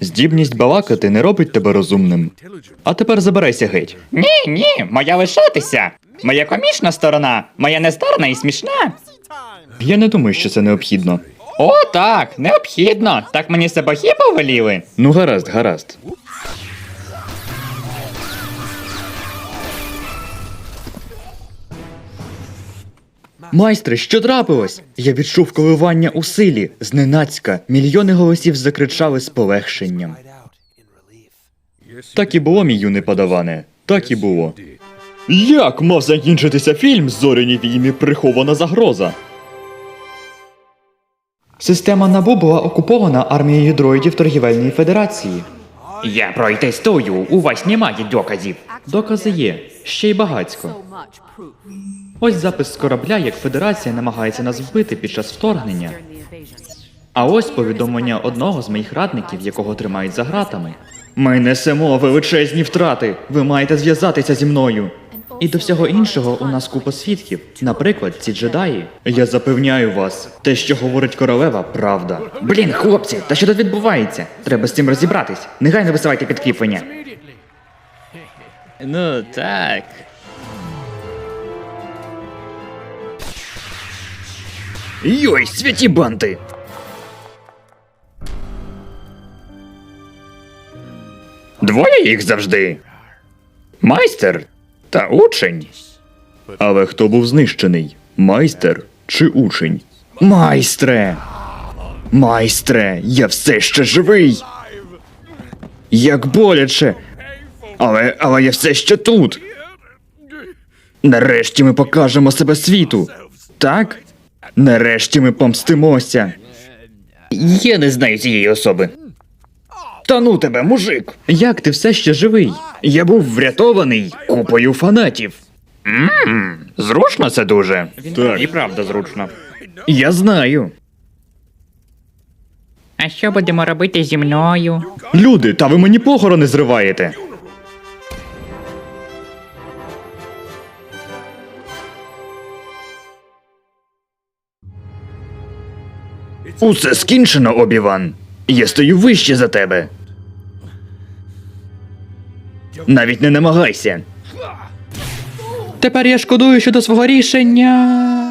Здібність балакати не робить тебе розумним. А тепер забирайся геть. Ні, ні, моя лишатися. Моя комічна сторона, моя нестарна і смішна. Я не думаю, що це необхідно. О, так, необхідно. Так мені себе хіба воліли. Ну, гаразд, гаразд. Майстре, що трапилось? Я відчув коливання у силі. Зненацька мільйони голосів закричали з полегшенням. Так і було, мій юний подаване. Так і було. Як мав закінчитися фільм Зоряні війни прихована загроза? Система НАБУ була окупована армією дроїдів торгівельної федерації. Я протестую, у вас немає доказів. Докази є, ще й багацько. Ось запис з корабля, як Федерація намагається нас вбити під час вторгнення. А ось повідомлення одного з моїх радників, якого тримають за гратами. Ми несемо величезні втрати. Ви маєте зв'язатися зі мною. І до всього іншого у нас купа свідків. Наприклад, ці джедаї. Я запевняю вас, те, що говорить королева, правда. Блін, хлопці, та що тут відбувається? Треба з цим розібратись. Негайно висилайте підкріплення. Ну так. Йой, святі банти! Двоє їх завжди. Майстер та учень. Але хто був знищений? Майстер чи учень? Майстре! Майстре, я все ще живий! Як боляче! Але, але я все ще тут. Нарешті ми покажемо себе світу. Так? Нарешті ми помстимося. Я не знаю цієї особи. Та ну тебе, мужик! Як ти все ще живий? Я був врятований купою фанатів. Зручно це дуже. Так. І правда зручно. Я знаю. А що будемо робити зі мною? Люди, та ви мені похорони зриваєте. Усе скінчено, Обіван. Я стою вище за тебе. Навіть не намагайся. Тепер я шкодую щодо свого рішення.